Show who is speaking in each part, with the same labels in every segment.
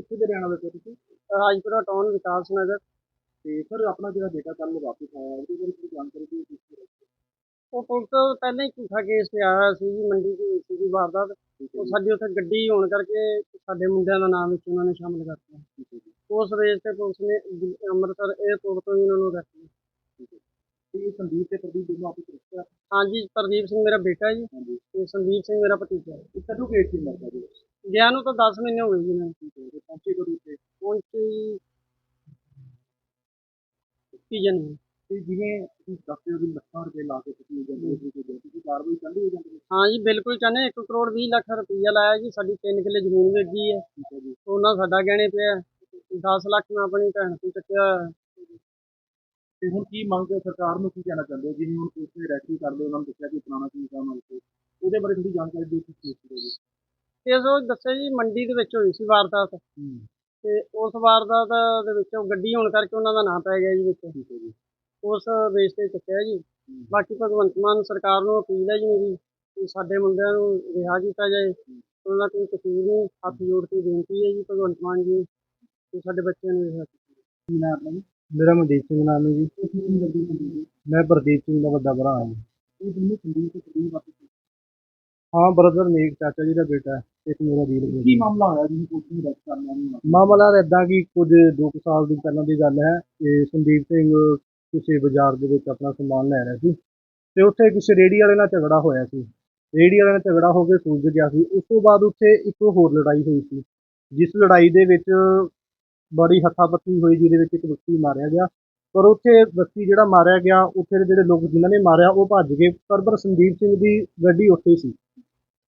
Speaker 1: ਕਿੱਥੇ ਦੇ ਰਹਿਣ ਵਾਲੇ ਤੁਸੀਂ?
Speaker 2: ਰਾਜਪੁਰਾ ਟਾਊਨ ਵਿਕਾਸ ਨਗਰ।
Speaker 1: ਤੇ ਸਰ ਆਪਣਾ ਜਿਹੜਾ ਬੇਟਾ ਕੱਲ ਵਾਪਸ ਆਇਆ ਉਹਦੇ ਬਾਰੇ ਥੋੜੀ ਜਾਣਕਾਰੀ ਦਿਓ ਕਿਸ ਤਰ੍ਹਾਂ
Speaker 2: ਉਹ ਪੁਲਿਸ ਤੋਂ ਪਹਿਲਾਂ ਹੀ ਝੂਠਾ ਕੇਸ ਤੇ ਆਇਆ ਸੀ ਜੀ ਮੰਡੀ ਦੀ ਸੀ ਜੀ ਵਾਰਦਾਤ। ਉਹ ਸਾਡੀ ਉੱਥੇ ਗੱਡੀ ਹੋਣ ਕਰਕੇ ਸਾਡੇ ਮੁੰਡਿਆਂ ਦਾ ਨਾਮ ਵਿੱਚ ਉਹਨਾਂ ਨੇ ਸ਼ਾਮਲ ਕਰਤਾ ਉਸ ਰੇਸ ਤੇ ਪੁਲਿਸ ਨੇ ਦਿ- ਅੰਮ੍ਰਿਤਸਰ 에ਅਰਪੋਰਟ ਤੋਂ ਹੀ ਉਹਨਾਂ ਨੂੰ ਕੀਤਾ।
Speaker 1: ਤੇ ਇਹ ਸੰਦੀਪ ਤੇ ਪ੍ਰਦੀਪ ਦੋਨੋਂ ਆਪਸ ਵਿੱਚ ਰਿਸ਼ਤਾ?
Speaker 2: ਹਾਂਜੀ ਪ੍ਰਦੀਪ ਸਿੰਘ ਮੇਰਾ ਬੇਟਾ ਜੀ
Speaker 1: ਹਾਂਜੀ
Speaker 2: ਤੇ ਸੰਦੀਪ ਸਿੰਘ ਮੇਰਾ ਭਤੀਜਾ। ਹੈ
Speaker 1: ਇਹ ਕਦੋਂ ਕੇਸ ਸੀ ਮਰਦਾ ਜੀ
Speaker 2: ਗਿਆ ਨੂੰ ਤਾਂ 10 ਮਹੀਨੇ ਹੋ ਗਏ ਜੀ ਮੈਂ
Speaker 1: ਠੀਕ ਹੈ ਤੇ ਪਹੁੰਚੇ ਕਦੋਂ ਉੱਥੇ
Speaker 2: ਪਹੁੰਚੀ ਕੀ ਜਨ
Speaker 1: ਤੇ ਜਿਵੇਂ ਤੁਸੀਂ ਦੱਸਦੇ ਹੋ ਕਿ ਲੱਖਾਂ ਰੁਪਏ ਲਾ ਕੇ ਤੁਸੀਂ ਜਾਂਦੇ ਹੋ ਤੁਸੀਂ ਤੁਸੀਂ ਕਾਰਵਾਈ ਚੱਲਦੀ ਹੋ ਜਾਂਦੀ ਹੈ
Speaker 2: ਜੀ ਬਿਲਕੁਲ ਚਾਹੁੰਦੇ 1 ਕਰੋੜ 20 ਲੱਖ ਰੁਪਈਆ ਲਾਇਆ ਜੀ ਸਾਡੀ 3 ਕਿੱਲੇ ਜ਼ਮੀਨ ਵੇਚੀ ਹੈ।
Speaker 1: ਠੀਕ ਹੈ ਜੀ।
Speaker 2: ਉਹਨਾਂ ਸਾਡਾ ਗਹਿਣੇ ਪਿਆ 10 ਲੱਖ ਮੈਂ ਆਪਣੀ ਭੈਣ ਤੋਂ ਚੱਕਿਆ।
Speaker 1: ਤੇ ਹੁਣ ਕੀ ਮੰਗ ਸਰਕਾਰ ਨੂੰ ਕੀ ਕਹਿਣਾ ਚਾਹੁੰਦੇ ਹੋ? ਜਿਵੇਂ ਹੁਣ ਪੁਲਿਸ ਨੇ ਰੈਸਕਿਊ ਕਰਦੇ ਉਹਨਾਂ ਨੂੰ ਦੱਸਿਆ ਕਿ ਪੁਰਾਣਾ ਕੀ ਕੰਮ ਹੈ ਉਹਦੇ ਬਾਰੇ ਥੋੜੀ ਜਾਣਕਾਰੀ ਦਿਓ ਕਿ ਕੀ ਹੋਈ ਜੀ
Speaker 2: ਕੇਸ ਉਹ ਦੱਸਿਆ ਜੀ ਮੰਡੀ ਦੇ ਵਿੱਚ ਹੋਈ ਸੀ ਵਾਰਦਾਤ। ਤੇ ਉਸ ਵਾਰਦਾਤ ਦੇ ਵਿੱਚ ਗੱਡੀ ਹੋਣ ਕਰਕੇ ਉਹਨਾਂ ਦਾ ਨਾਂ ਪੈ ਗਿਆ ਜੀ ਵਿੱਚ।
Speaker 1: ਠੀਕ ਹੈ ਜੀ।
Speaker 2: ਉਸ ਬੇਸ ਤੇ ਚੱਕਿਆ ਜੀ। ਬਾਕੀ ਭਗਵੰਤ ਮਾਨ ਸਰਕਾਰ ਨੂੰ ਅਪੀਲ ਹੈ ਜੀ ਮੇਰੀ ਕਿ ਸਾਡੇ ਮੁੰਡਿਆਂ ਨੂੰ ਰਿਹਾ ਕੀਤਾ ਜਾਏ। ਉਹਨਾਂ ਦਾ ਕੋਈ ਕਸੂਰ ਨਹੀਂ ਹੱਥ ਜੋੜ ਕੇ ਬੇਨਤੀ ਹੈ ਜੀ ਭਗਵੰਤ ਮਾਨ ਜੀ ਕਿ ਸਾਡੇ ਬੱਚਿਆਂ ਨੂੰ ਰਿਹਾ
Speaker 1: ਕੀ ਨਾਮ ਆਪਣਾ ਜੀ?
Speaker 3: ਮੇਰਾ ਮਨਦੀਪ ਸਿੰਘ ਨਾਮ ਹੈ ਜੀ।
Speaker 1: ਸੰਦੀਪ
Speaker 3: ਮੈਂ ਪ੍ਰਦੀਪ ਸਿੰਘ ਦਾ ਵੱਡਾ ਭਰਾ ਹਾਂ।
Speaker 1: ਇਹ ਦੋਨੋਂ ਸੰਦੀਪ ਤੇ ਵਿੱਚ
Speaker 3: ਹਾਂ ਬ੍ਰਦਰ ਨੇਕ ਚਾਚਾ ਜੀ ਦਾ ਬੇਟਾ ਹੈ ਇੱਕ ਮੇਰਾ ਵੀਰ ਬੇਟਾ
Speaker 1: ਕੀ ਮਾਮਲਾ ਹੋਇਆ? ਜੀ ਨੇ ਰੈਸਟ ਕਰਨਾ ਨਹੀਂ।
Speaker 3: ਮਾਮਲਾ ਇਦਾਂ ਕਿ ਕੁਝ 2 ਸਾਲ ਦੀ ਪਹਿਲਾਂ ਦੀ ਗੱਲ ਹੈ ਕਿ ਸੰਦੀਪ ਸਿੰਘ ਕਿਸੇ ਬਾਜ਼ਾਰ ਦੇ ਵਿੱਚ ਆਪਣਾ ਸਮਾਨ ਲੈ ਰਿਹਾ ਸੀ ਤੇ ਉੱਥੇ ਕਿਸੇ ਰੇੜੀ ਵਾਲੇ ਨਾਲ ਝਗੜਾ ਹੋਇਆ ਸੀ। ਰੇੜੀ ਵਾਲੇ ਨਾਲ ਝਗੜਾ ਹੋ ਕੇ ਸੂਝ ਗਿਆ ਸੀ। ਉਸ ਤੋਂ ਬਾਅਦ ਉੱਥੇ ਇੱਕ ਹੋਰ ਲੜਾਈ ਹੋਈ ਸੀ ਜਿਸ ਲੜਾਈ ਦੇ ਵਿੱਚ ਬੜੀ ਹੱਥਾਪੱਤੀ ਹੋਈ ਜਿਹਦੇ ਵਿੱਚ ਇੱਕ ਵਿਅਕਤੀ ਮਾਰਿਆ ਗਿਆ। ਪਰ ਉੱਥੇ ਵਿਅਕਤੀ ਜਿਹੜਾ ਮਾਰਿਆ ਗਿਆ ਉੱਥੇ ਦੇ ਜਿਹੜੇ ਲੋਕ ਜਿਨ੍ਹਾਂ ਨੇ ਮਾਰਿਆ ਉਹ ਭੱਜ ਗਏ ਪਰ ਪਰ ਸੰਦੀਪ ਸਿੰਘ ਦੀ ਗੱਡੀ ਉੱਥੇ ਸੀ।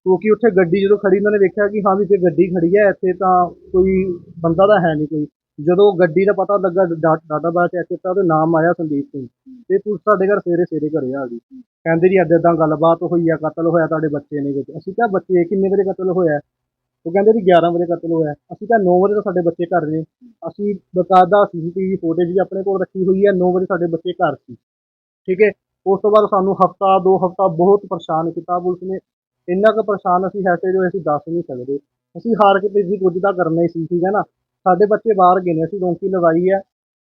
Speaker 3: ਕਿਉਂਕਿ ਉੱਥੇ ਗੱਡੀ ਜਦੋਂ ਖੜੀ, ਉਹਨਾਂ ਨੇ ਵੇਖਿਆ ਕਿ ਹਾਂ ਵੀ ਤੇ ਗੱਡੀ ਖੜੀ ਹੈ, ਇੱਥੇ ਤਾਂ ਕੋਈ ਬੰਦਾ ਤਾਂ ਹੈ ਨਹੀਂ ਕੋਈ। ਜਦੋਂ ਗੱਡੀ ਦਾ ਪਤਾ ਲੱਗਾ, ਡਾ- ਡਾਟਾ ਬਾਅਦ ਚੈੱਕ ਕੀਤਾ ਉਹਦਾ ਨਾਮ ਆਇਆ ਸੰਦੀਪ ਸਿੰਘ। ਤੇ ਪੁਲਿਸ ਸਾਡੇ ਘਰ ਸਵੇਰੇ ਸਵੇਰੇ ਘਰੇ ਆ ਗਈ। ਕਹਿੰਦੇ ਜੀ ਏਦਾਂ ਏਦਾਂ ਗੱਲਬਾਤ ਹੋਈ ਆ, ਕਤਲ ਹੋਇਆ ਤੁਹਾਡੇ ਬੱਚੇ ਨੇ ਵਿੱਚ। ਅਸੀਂ ਕਿਹਾ, ਬੱਚੇ ਕਿੰਨੇ ਵਜੇ ਕਤਲ ਹੋਇਆ? ਉਹ ਕਹਿੰਦੇ ਜੀ 11 ਵਜੇ ਕਤਲ ਹੋਇਆ। ਅਸੀਂ ਕਿਹਾ 9 ਵਜੇ ਤਾਂ ਸਾਡੇ ਬੱਚੇ ਘਰ ਨੇ। ਅਸੀਂ ਬਕਾਇਦਾ ਸੀਸੀਟੀਵੀ ਫੁਟੇਜ ਵੀ ਆਪਣੇ ਕੋਲ ਰੱਖੀ ਹੋਈ ਹੈ 9 ਵਜੇ ਸਾਡੇ ਬੱਚੇ ਘਰ ਸੀ। ਠੀਕ ਹੈ? ਉਸ ਤੋਂ ਬਾਅਦ ਸਾਨੂੰ ਹਫਤਾ, ਦੋ ਹਫਤਾ ਬਹੁਤ ਪਰੇਸ਼ਾਨ ਕੀਤਾ ਪੁਲਿਸ ਨੇ। ਇੰਨਾ ਕੁ ਪਰੇਸ਼ਾਨ ਅਸੀਂ ਹੈ ਤੇ ਜੋ ਅਸੀਂ ਦੱਸ ਨਹੀਂ ਸਕਦੇ। ਅਸੀਂ ਹਾਰ ਕੇ ਵੀ ਕੁਝ ਤਾਂ ਕਰਨਾ ਹੀ ਸੀ, ਠੀਕ ਹੈ ਨਾ? ਸਾਡੇ ਬੱਚੇ ਬਾਹਰ ਗਏ ਨੇ, ਅਸੀਂ ਰੋਂਕੀ ਲਵਾਈ ਹੈ।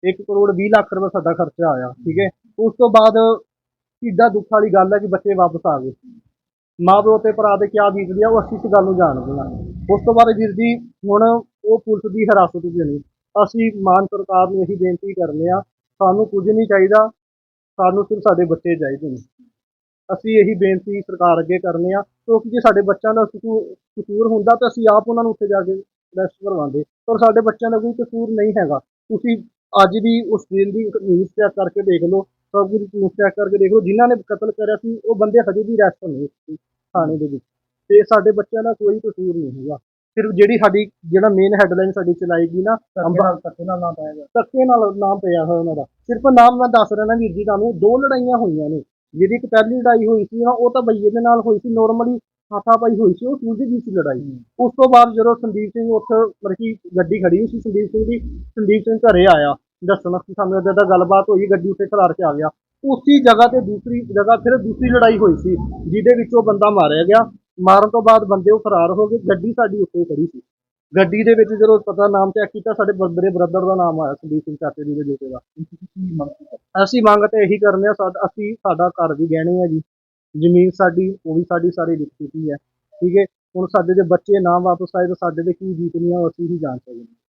Speaker 3: 1 ਕਰੋੜ 20 ਲੱਖ ਰੁਪਏ ਸਾਡਾ ਖਰਚਾ ਆਇਆ, ਠੀਕ ਹੈ? ਉਸ ਤੋਂ ਬਾਅਦ ਕਿੱਡਾ ਦੁੱਖ ਵਾਲੀ ਗੱਲ ਹੈ ਕਿ ਬੱਚੇ ਵਾਪਸ ਆ ਗਏ। ਮਾਂ ਪਿਓ ਤੇ ਭਰਾ ਦੇ ਕਿਆ ਬੀਤਦੀ ਆ, ਉਹ ਅਸੀਂ ਇਸ ਗੱਲ ਨੂੰ ਜਾਣਦੇ ਹਾਂ। ਉਸ ਤੋਂ ਬਾਅਦ ਵੀਰ ਜੀ, ਹੁਣ ਉਹ ਪੁਲਿਸ ਦੀ ਹਿਰਾਸਤ ਵਿੱਚ ਨਹੀਂ ਅਸੀਂ ਮਾਨ ਸਰਕਾਰ ਨੂੰ ਇਹੀ ਬੇਨਤੀ ਕਰਨੇ ਆ, ਸਾਨੂੰ ਕੁਝ ਨਹੀਂ ਚਾਹੀਦਾ, ਸਾਨੂੰ ਸਿਰਫ ਸਾਡੇ ਬੱਚੇ ਚਾਹੀਦੇ ਨੇ। ਅਸੀਂ ਇਹੀ ਬੇਨਤੀ ਸਰਕਾਰ ਅੱਗੇ ਕਰਨੇ ਆ ਕਿਉਂਕਿ ਜੇ ਸਾਡੇ ਬੱਚਿਆਂ ਦਾ ਕਸੂਰ ਕਸੂਰ ਹੁੰਦਾ ਤਾਂ ਅਸੀਂ ਆਪ ਉਹਨਾਂ ਨੂੰ ਉੱਥੇ ਜਾ ਕੇ ਅਰੈਸਟ ਕਰਵਾਉਂਦੇ। ਪਰ ਸਾਡੇ ਬੱਚਿਆਂ ਦਾ ਕੋਈ ਕਸੂਰ ਨਹੀਂ ਹੈਗਾ। ਤੁਸੀਂ ਅੱਜ ਦੀ ਉਸ ਦਿਨ ਦੀ ਨਿਊਜ਼ ਚੈੱਕ ਕਰਕੇ ਦੇਖ ਲਓ ਸਭ ਕੁਝ ਨਿਊਜ਼ ਚੈੱਕ ਕਰਕੇ ਦੇਖ ਲਓ ਜਿਨ੍ਹਾਂ ਨੇ ਕਤਲ ਕਰਿਆ ਸੀ ਉਹ ਬੰਦੇ ਹਜੇ ਵੀ ਅਰੈਸਟ ਨਹੀਂ ਹੋਏ ਥਾਣੇ ਦੇ ਵਿੱਚ। ਤੇ ਸਾਡੇ ਬੱਚਿਆਂ ਦਾ ਕੋਈ ਕਸੂਰ ਨਹੀਂ ਹੈਗਾ। ਸਿਰਫ ਜਿਹੜੀ ਸਾਡੀ ਜਿਹੜਾ ਮੇਨ ਹੈਡਲਾਈਨ ਸਾਡੀ ਚਲਾਈ ਗਈ ਨਾ ਧੱਕੇ ਨਾਲ ਨਾਮ ਪਾਇਆ ਗਿਆ। ਧੱਕੇ ਨਾਲ ਨਾਮ ਪਿਆ ਹੋਇਆ ਉਹਨਾਂ ਦਾ। ਸਿਰਫ ਨਾਮ ਮੈਂ ਦੱਸ ਰਿਹਾ ਨਾ ਵੀਰ ਜੀ ਤੁਹਾਨੂੰ ਦੋ ਲੜਾਈਆਂ ਹੋਈਆਂ ਨੇ। ਜਿਹੜੀ ਇੱਕ ਪਹਿਲੀ ਲੜਾਈ ਹੋਈ ਸੀ ਨਾ ਉਹ ਤਾਂ ਬਈਏ ਦੇ ਨਾਲ ਹੋਈ ਸੀ ਨਾਰਮਲੀ ਹਾਥਾਪਾਈ ਹੋਈ ਸੀ ਉਹ ਸੂਝੀ ਦੀ ਸੀ ਲੜਾਈ। ਉਸ ਤੋਂ ਬਾਅਦ ਜਦੋਂ ਸੰਦੀਪ ਸਿੰਘ ਉੱਥੇ ਮਤਲਬ ਕਿ ਗੱਡੀ ਖੜੀ ਸੀ ਸੰਦੀਪ ਸਿੰਘ ਦੀ ਸੰਦੀਪ ਸਿੰਘ ਘਰੇ ਆਇਆ ਦੱਸਣਾ ਕਿ ਸਾਨੂੰ ਏਦਾਂ ਏਦਾਂ ਗੱਲਬਾਤ ਹੋਈ ਗੱਡੀ ਉੱਤੇ ਖਲਾਰ ਕੇ ਆ ਗਿਆ। ਉਸੀ ਜਗ੍ਹਾ ਤੇ ਦੂਸਰੀ ਜਗ੍ਹਾ ਫਿਰ ਦੂਸਰੀ ਲੜਾਈ ਹੋਈ ਸੀ ਜਿਹਦੇ ਵਿੱਚ ਉਹ ਬੰਦਾ ਮਾਰਿਆ ਗਿਆ। ਮਾਰਨ ਤੋਂ ਬਾਅਦ ਬੰਦੇ ਉਹ ਫਰਾਰ ਹੋ ਗਏ ਗੱਡੀ ਸਾਡੀ ਉੱਤੇ ਖੜੀ ਸੀ। ਗੱਡੀ ਦੇ ਵਿੱਚ ਜਦੋਂ ਪਤਾ ਨਾਮ ਚੈੱਕ ਕੀਤਾ, ਸਾਡੇ ਮੇਰੇ ਬ੍ਰਦਰ ਦਾ ਨਾਮ ਆਇਆ, ਸੰਦੀਪ ਸਿੰਘ ਚਾਚੇ ਜੀ ਦੇ ਬੇਟੇ ਦਾ।
Speaker 1: ਮੰਗ ਕੀਤਾ
Speaker 3: ਅਸੀਂ ਮੰਗ ਤੇ ਇਹੀ ਕਰਨੇ ਆ, ਸਾਡਾ, ਅਸੀਂ, ਸਾਡਾ ਘਰ ਵੀ ਗਹਿਣੇ ਆ ਜੀ। ਜ਼ਮੀਨ ਸਾਡੀ, ਉਹ ਵੀ ਸਾਡੀ ਸਾਰੀ ਵਿਕ ਹੈ। ਠੀਕ ਹੈ? ਹੁਣ ਸਾਡੇ ਦੇ ਬੱਚੇ ਨਾ ਵਾਪਸ ਆਏ ਤਾਂ ਸਾਡੇ ਤੇ ਕੀ ਬੀਤਨੀ ਆ, ਉਹ ਅਸੀਂ ਹੀ ਜਾਣ ਸਕਦੇ। ਹਾਂ